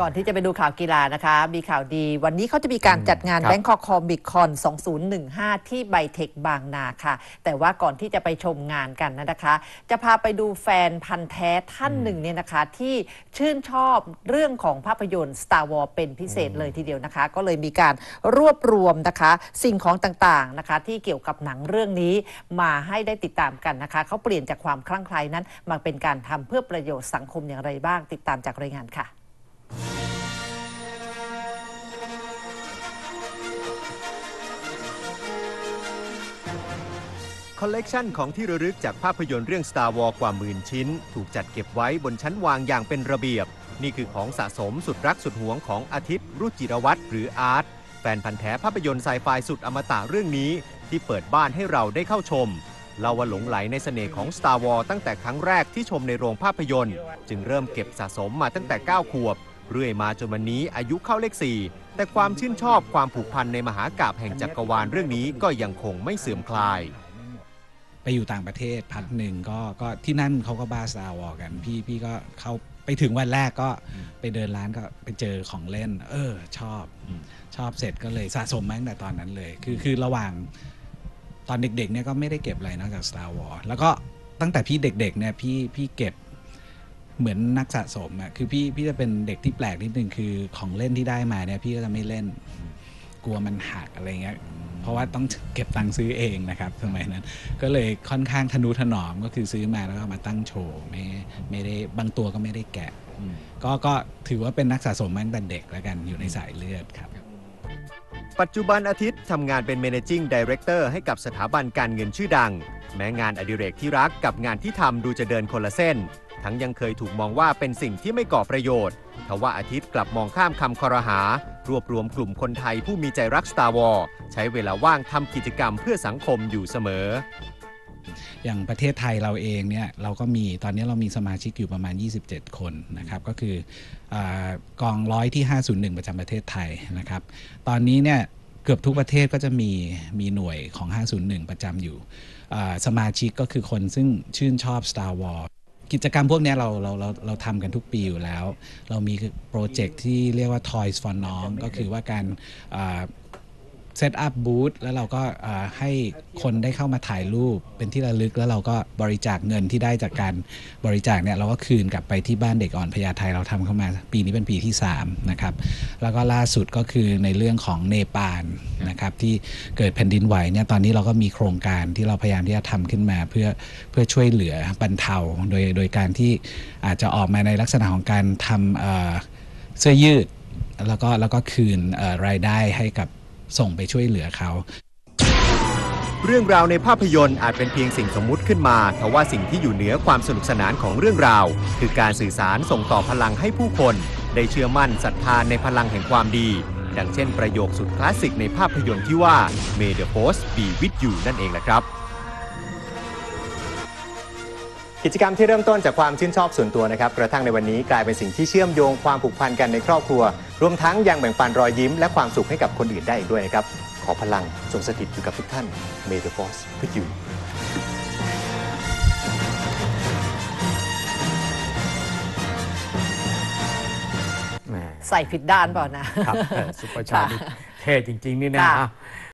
ก่อนที่จะไปดูข่าวกีฬานะคะ มีข่าวดี วันนี้เขาจะมีการจัดงานครับ Bangkok Comic Con 2015 ที่ไบเทคบางนาค่ะ แต่ว่าก่อนที่จะไปชมงานกันนะคะ จะพาไปดูแฟนพันธ์แท้ท่านหนึ่งเนี่ยนะคะ ที่ชื่นชอบเรื่องของภาพยนตร์ Star Wars เป็นพิเศษเลยทีเดียวนะคะ ก็เลยมีการรวบรวมนะคะ สิ่งของต่างๆนะคะ ที่เกี่ยวกับหนังเรื่องนี้มาให้ได้ติดตามกันนะคะเขาเปลี่ยนจากความคลั่งไคล้นั้นมาเป็นการทำเพื่อประโยชน์สังคมอย่างไรบ้าง ติดตามจากรายงานค่ะ คอลเลกชันของที่ระลึกจากภาพยนตร์เรื่อง Star Wars กว่าหมื่นชิ้น ถูกจัดเก็บไว้บนชั้นวางอย่างเป็นระเบียบ นี่คือของสะสมสุดรักสุดหวงของอาทิตย์ รุจิรวัตรหรืออาร์ตแฟนพันธ์แท้ภาพยนตร์ไซไฟสุดอมตะเรื่องนี้ ที่เปิดบ้านให้เราได้เข้าชมเราว่าหลงไหลในเสน่ห์ของ Star Wars ตั้งแต่ครั้งแรกที่ชมในโรงภาพยนตร์ จึงเริ่มเก็บสะสมมาตั้งแต่ 9 ขวบ เรื่อยมาจนวันนี้อายุเข้าเลข 4 แต่ความชื่นชอบความผูกพันในมหากาบแห่งจักรวาลเรื่องนี้ก็ยังคงไม่เสื่อมคลาย ไปอยู่ต่างประเทศพักหนึ่งก็ก็ที่นั่นเขาก็บ้าสตาร์วอกันพี่พี่ก็เข้าไปถึงวันแรกก็ไปเดินร้านก็ไปเจอของเล่น เออ ชอบชอบเสร็จก็เลยสะสมมาตั้งแต่ตอนนั้นเลย คือคือระหว่างตอนเด็กๆเนี่ยก็ไม่ได้เก็บอะไรนอกจาก Star Wars แล้วก็ตั้งแต่พี่เด็กๆเนี่ยพี่พี่เก็บเหมือนนักสะสมอะคือพี่พี่จะเป็นเด็กที่แปลกนิดนึงคือของเล่นที่ได้มาเนี่ยพี่ก็จะไม่เล่น กลัวมันหักอะไรเงี้ย เพราะว่าต้องเก็บตังค์ซื้อเองนะครับสมัยนั้น ก็เลยค่อนข้างทนุถนอมก็คือซื้อมาแล้วก็เอามาตั้งโชว์ไม่ไม่ได้บางตัวก็ไม่ได้แกะ ก็ก็ถือว่าเป็นนักสะสมมาตั้งแต่เด็กแล้วกันอยู่ในสายเลือดครับ ปัจจุบันอาทิตย์ทำงานเป็น managing director ให้กับสถาบันการเงินชื่อดัง แม้งานอดิเรกที่รักกับงานที่ทำดูจะเดินคนละเส้น ทั้งยังเคยถูกมองว่าเป็นสิ่งที่ไม่ก่อประโยชน์ทว่าอาทิตย์กลับมองข้ามคำคอรหา รวบรวมกลุ่มคนไทยผู้มีใจรัก Star Wars ใช้เวลาว่างทำกิจกรรมเพื่อสังคมอยู่เสมอ อย่างประเทศไทยเราเองเนี่ยเราก็มีตอนนี้เรามีสมาชิกอยู่ประมาณ 27 คนนะครับก็คืออกองร้อยที่ 501 ประจำประเทศไทยนะครับ ตอนนี้เนี่ยเกือบทุกประเทศก็จะมีมีหน่วยของ 501 ประจำอยู่สมาชิกก็คือคนซึ่งชื่นชอบ Star Wars กิจกรรมพวกนี้เราเราเราเราทำกันทุกปีอยู่แล้ว เรามีโปรเจกต์ที่เรียกว่า Toys for น้อง ก็คือว่าการ เซตอัพบูธแล้วเราก็ให้คนได้เข้ามาถ่ายรูปเป็นที่ระลึกแล้วเราก็บริจาคเงินที่ได้จากการบริจาคเนี่ยเราก็คืนกลับไปที่บ้านเด็กอ่อนพญาไทเราทำเข้ามา ปีนี้เป็นปีที่3นะครับแล้วก็ล่าสุดก็คือในเรื่องของเนปาลนะครับที่เกิดแผ่นดินไหวเนี่ยตอนนี้เราก็มีโครงการที่เราพยายามที่จะทำขึ้นมาเพื่อเพื่อช่วยเหลือบรรเทาโดยโดยการที่อาจจะออกมาในลักษณะของการทำเสื้อยืดแล้วก็แล้วก็คืนรายได้ให้กับ ส่งไปช่วยเหลือเขา เรื่องราวในภาพยนตร์อาจเป็นเพียงสิ่งสมมุติขึ้นมาทว่าสิ่งที่อยู่เหนือความสนุกสนานของเรื่องราว คือการสื่อสารส่งต่อพลังให้ผู้คน ได้เชื่อมั่นศรัทธาในพลังแห่งความดี ดังเช่นประโยคสุดคลาสสิกในภาพยนตร์ที่ว่า May the Force be with you นั่นเองแหละครับ กิจกรรมที่เริ่มต้นจากความชื่นชอบส่วนตัวนะครับกระทั่งในวันนี้กลายเป็นสิ่งที่เชื่อมโยงความผูกพันกันในครอบครัว รวมทั้งยังแบ่งปันรอยยิ้มและความสุขให้กับคนอื่นได้อีกด้วยนะครับ ขอพลังจงสถิตอยู่กับทุกท่าน May the Force with you แหมใส่ผิดด้านเปล่านะ ครับเออซุปเปอร์ชาร์นี่เท่จริง ๆ นี่นะค่ะอะ